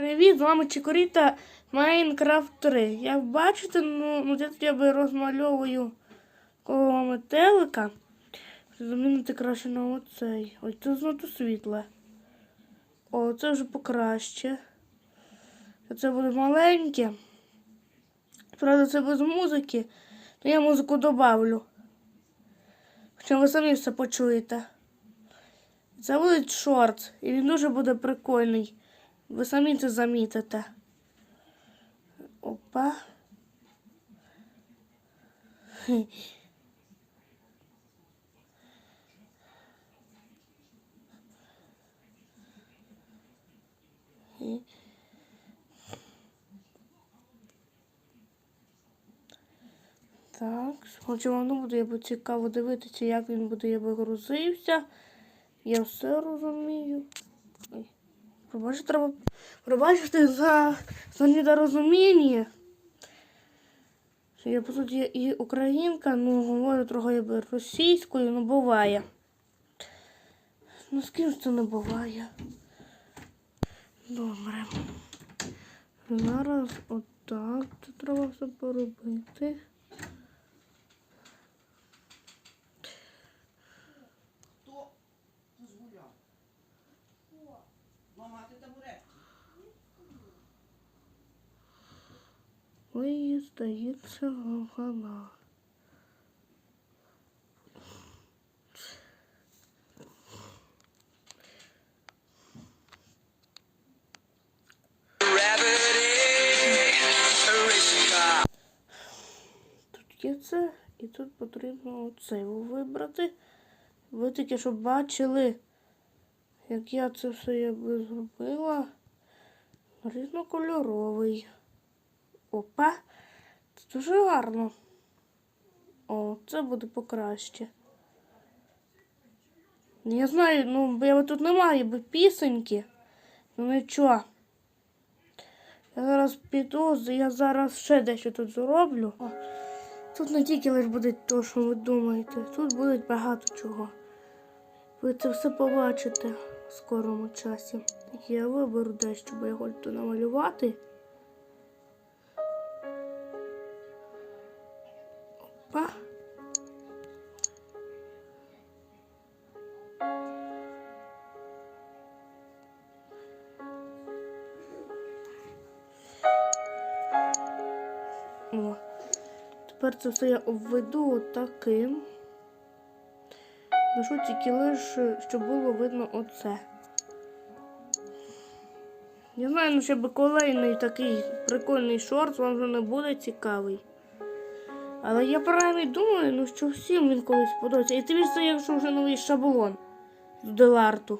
Привіт, з вами Чикоріта Майнкрафт 3. Як бачите, ну, ну я тут я би розмальовую коло метелика. Замінити краще на оцей. Ой, це знато світле. О, це вже покраще. Це буде маленьке. Правда, це без музики. То я музику добавлю. Хоча ви самі все почуєте. Це буде шорт, і він дуже буде прикольний. Ви самі це замітите. Опа. Так, хоча не буде би цікаво дивитися, як він буде я би грузився. Я все розумію. Пробачте, треба пробачити за, за недорозуміння. Що я, по суті, і українка, ну говорю трохи російською, ну буває. Ну з ким ж це не буває? Добре. Зараз отак це треба все поробити. Хто дозволяв? Ламати табуретки. Ой, здається, гана. Тут є це, і тут потрібно оцей вибрати. Ви тільки щоб бачили, як я це все якби зробила. Різнокольоровий. Опа. Це дуже гарно. О, це буде покраще. Я знаю, ну, я тут немає би пісеньки. Ну нічого. Я зараз піду, я зараз ще дещо тут зроблю. О, тут не тільки лише буде те, що ви думаєте. Тут буде багато чого. Ви це все побачите в скорому часі. Я виберу дещо, бо я хочу намалювати. Опа. О. Тепер це все я обведу таким. Лишу тільки лише, щоб було видно оце. Я знаю, ну щоб колейний такий прикольний шорт вам вже не буде цікавий. Але я правильно думаю, ну що всім він колись подобається. І тобі це якщо вже новий шаблон з Деларту.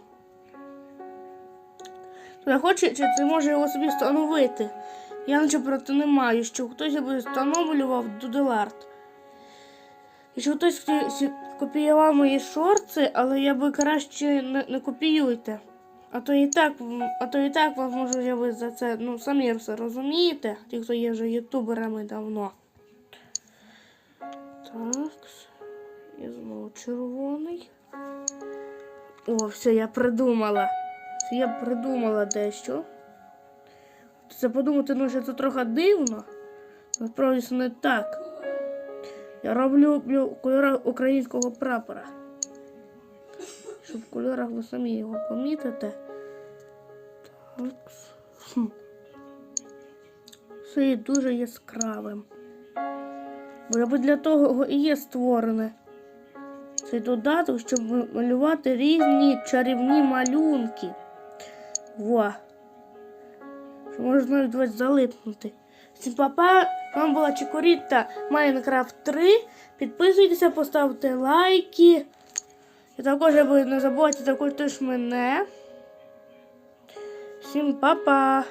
Я хочу, чи ти може його собі встановити. Я нічого проти не маю, що хтось би встановлював Дуделарт. І що хтось копіював мої шорти, але я би краще не, не копіюйте. А то і так, а то і так вас може я ви за це, ну самі все розумієте, ті, хто є вже ютуберами давно. Так. І знову червоний. О, все, я придумала. Я придумала дещо. Це подумати, ну, що це трохи дивно. Насправді це не так. Я роблю в кольорах українського прапора. Щоб в кольорах ви самі його помітите. Так. Все є дуже яскравим. Бо якби для того і є створене. Цей додаток, щоб малювати різні чарівні малюнки. Во. Що можна ось залипнути. Всім папа, вам була Чекуріта Майнкрафт 3. Підписуйтеся, поставте лайки. І також не забувайте також мене. Всім па-па!